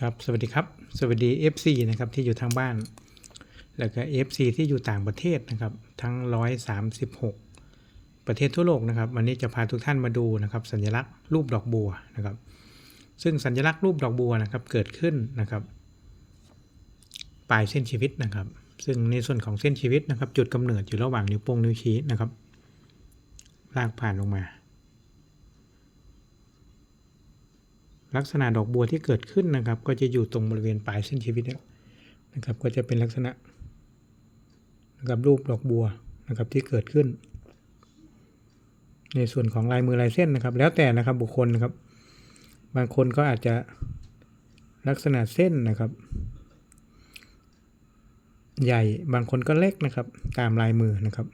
ครับ สวัสดีครับ สวัสดี FC นะครับที่อยู่ทางบ้าน แล้วก็ FC ที่อยู่ต่างประเทศนะครับ ทั้ง 136 ประเทศทั่วโลกนะครับ วันนี้จะพาทุกท่านมาดูนะครับ สัญลักษณ์รูปดอกบัวนะครับ ซึ่งสัญลักษณ์รูปดอกบัวนะครับเกิดขึ้นนะครับ ปลายเส้นชีวิตนะครับ ซึ่งในส่วนของเส้นชีวิตนะครับ จุดกำเนิดอยู่ระหว่างนิ้วโป้งนิ้วชี้นะครับ ลากผ่านลงมา ลักษณะดอกบัวที่เกิดขึ้นนะครับ ก็จะอยู่ตรงบริเวณปลายเส้นชีวิตเนี่ยนะครับ ก็จะเป็นลักษณะนะครับรูปดอกบัวนะครับที่เกิดขึ้น ในส่วนของลายมือลายเส้นนะครับ แล้วแต่นะครับบุคคลนะครับ บางคนก็อาจจะลักษณะเส้นนะครับ ใหญ่บางคนก็เล็กนะครับ ตามลายมือนะครับ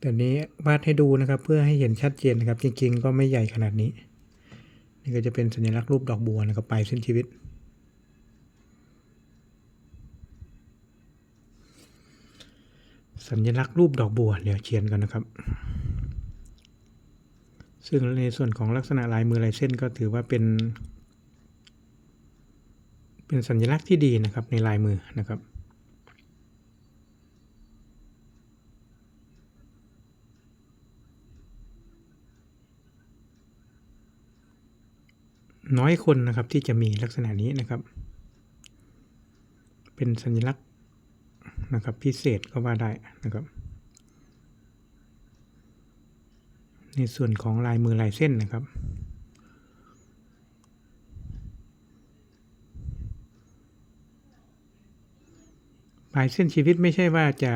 แต่นี้วาดให้ดูนะครับเพื่อให้เห็นชัดเจนนะครับ จริง ๆ ก็ไม่ใหญ่ขนาดนี้ นี่ก็จะเป็นสัญลักษณ์รูปดอกบัวนะครับปลายเส้นชีวิต สัญลักษณ์รูปดอกบัวเดี๋ยวเขียนกันนะครับ ซึ่งในส่วนของลักษณะลายมือลายเส้นก็ถือว่าเป็น เป็นสัญลักษณ์ที่ดีนะครับในลายมือนะครับ น้อยคนนะครับที่จะมีลักษณะนี้นะครับ เป็นสัญลักษณ์นะครับพิเศษก็ว่าได้นะครับ ในส่วนของลายมือลายเส้นนะครับ ปลายเส้นชีวิตไม่ใช่ว่าจะ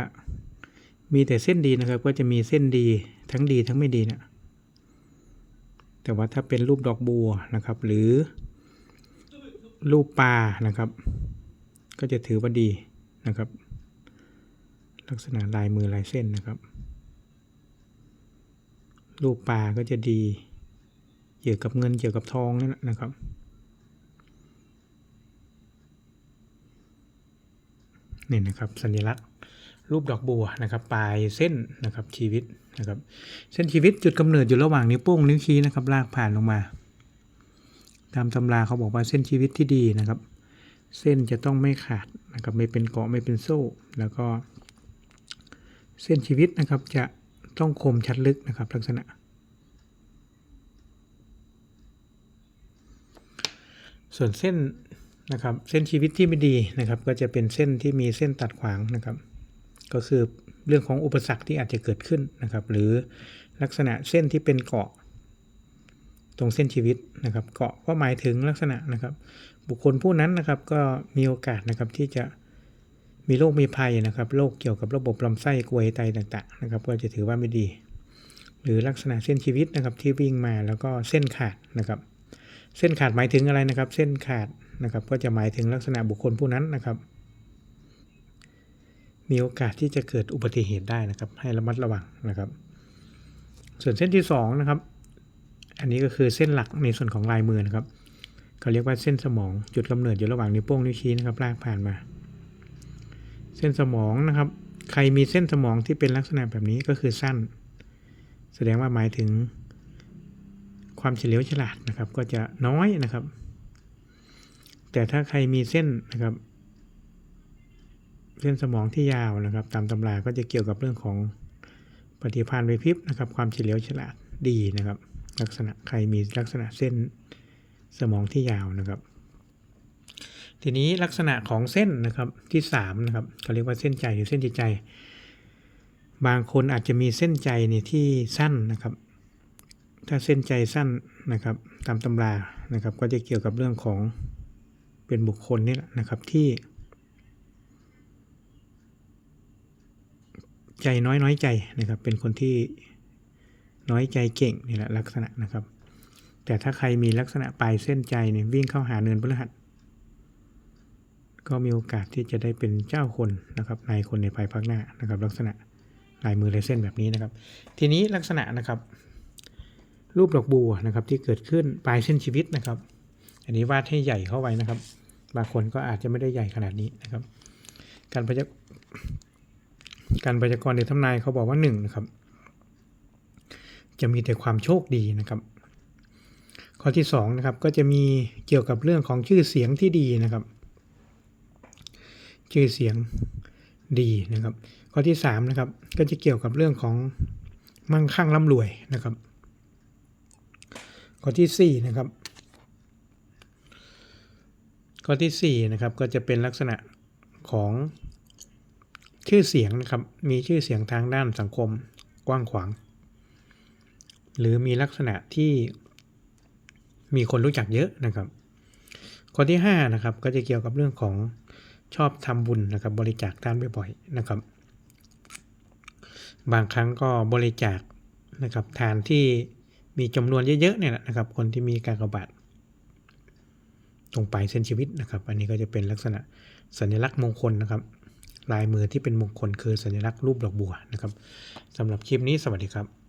มีแต่เส้นดีนะครับ ก็จะมีเส้นดีทั้งดีทั้งไม่ดีเนะ แต่ว่าถ้าเป็นรูปดอกบัวนะครับ หรือรูปปลานะครับ ก็จะถือว่าดีนะครับ ลักษณะลายมือลายเส้นนะครับ รูปปลาก็จะดีเกี่ยวกับเงินเกี่ยวกับทองนั่นแหละนะครับ นี่นะครับสัญลักษณ์ รูปดอกบัวนะครับปลายเส้นนะครับชีวิตนะครับ เส้นชีวิตจุดกำเนิดอยู่ระหว่างนิ้วโป้งนิ้วชี้นะครับลากผ่านลงมา ตามตำราเขาบอกว่าเส้นชีวิตที่ดีนะครับ เส้นจะต้องไม่ขาดนะครับไม่เป็นเกาะไม่เป็นโซ่ แล้วก็ เส้นชีวิตนะครับจะต้องคมชัดลึกนะครับ ลักษณะ ส่วนเส้นนะครับเส้นชีวิตที่ไม่ดีนะครับ ก็จะเป็นเส้นที่มีเส้นตัดขวางนะครับ ก็คือเรื่องของอุปสรรคที่อาจจะเกิดขึ้นนะครับ หรือลักษณะเส้นที่เป็นเกาะ ตรงเส้นชีวิตนะครับ เกาะก็หมายถึงลักษณะนะครับ บุคคลผู้นั้นนะครับก็มีโอกาสนะครับที่จะมีโรคมีภัยนะครับโรคเกี่ยวกับระบบลำไส้กรวยไตต่างๆนะครับ ก็จะถือว่าไม่ดี หรือลักษณะเส้นชีวิตนะครับที่วิ่งมาแล้วก็เส้นขาดนะครับ เส้นขาดหมายถึงอะไรนะครับ เส้นขาดนะครับ ก็จะหมายถึงลักษณะบุคคลผู้นั้นนะครับ มีโอกาสที่จะเกิดอุบัติเหตุได้นะครับ ให้ระมัดระวังนะครับ ส่วนเส้นที่2นะครับ อันนี้ก็คือเส้นหลักในส่วนของลายมือนะครับเขาเรียกว่าเส้นสมองจุดกำเนิดอยู่ระหว่างนิ้วโป้งนิ้วชี้นะครับลากผ่านมา เส้นสมองนะครับ ใครมีเส้นสมองที่เป็นลักษณะแบบนี้ก็คือสั้น แสดงว่าหมายถึงความเฉลียวฉลาดนะครับ ก็จะน้อยนะครับ แต่ถ้าใครมีเส้นนะครับ เส้นสมองที่ยาวนะครับ ตามตำราก็จะเกี่ยวกับเรื่องของปฏิภาณไวพริบนะครับ ความเฉลียวฉลาดดีนะครับ ลักษณะใครมีลักษณะเส้นสมองที่ยาวนะครับ ทีนี้ลักษณะของเส้นนะครับที่3นะครับเขาเรียกว่าเส้นใจหรือเส้นจิตใจ บางคนอาจจะมีเส้นใจเนี่ยที่สั้นนะครับ ถ้าเส้นใจสั้นนะครับ ตามตำรานะครับ ก็จะเกี่ยวกับเรื่องของเป็นบุคคลนี่แหละนะครับที่ ใจน้อยน้อยใจนะครับ เป็นคนที่น้อยใจเก่งนี่แหละลักษณะนะครับ แต่ถ้าใครมีลักษณะปลายเส้นใจเนี่ยวิ่งเข้าหาเนินพฤหัส ก็มีโอกาสที่จะได้เป็นเจ้าคนนะครับนายคนในภายภาคหน้านะครับ ลักษณะลายมือลายเส้นแบบนี้นะครับ ทีนี้ลักษณะนะครับ รูปดอกบัวนะครับที่เกิดขึ้นปลายเส้นชีวิตนะครับ อันนี้วาดให้ใหญ่เข้าไว้นะครับ บางคนก็อาจจะไม่ได้ใหญ่ขนาดนี้นะครับ การพยาก การพยากรณ์ในทำนายเขาบอกว่าหนึ่งนะครับ จะมีแต่ความโชคดีนะครับ ข้อที่สองนะครับก็จะมีเกี่ยวกับเรื่องของชื่อเสียงที่ดีนะครับ ชื่อเสียงดีนะครับ ข้อที่สามนะครับก็จะเกี่ยวกับเรื่องของมั่งคั่งร่ำรวยนะครับ ข้อที่สี่นะครับ ข้อที่สี่นะครับก็จะเป็นลักษณะของ ชื่อเสียงนะครับ มีชื่อเสียงทางด้านสังคมกว้างขวาง หรือมีลักษณะที่มีคนรู้จักเยอะนะครับ ข้อที่ห้านะครับก็จะเกี่ยวกับเรื่องของชอบทำบุญนะครับ บริจาคทานบ่อยๆนะครับ บางครั้งก็บริจาคนะครับทานที่มีจำนวนเยอะๆเนี่ยนะครับ คนที่มีการกบาดตรงปลายเส้นชีวิตนะครับ อันนี้ก็จะเป็นลักษณะสัญลักษณ์มงคลนะครับ ลายมือที่เป็นมงคลคือสัญลักษณ์รูปดอกบัวนะครับสำหรับคลิปนี้สวัสดีครับ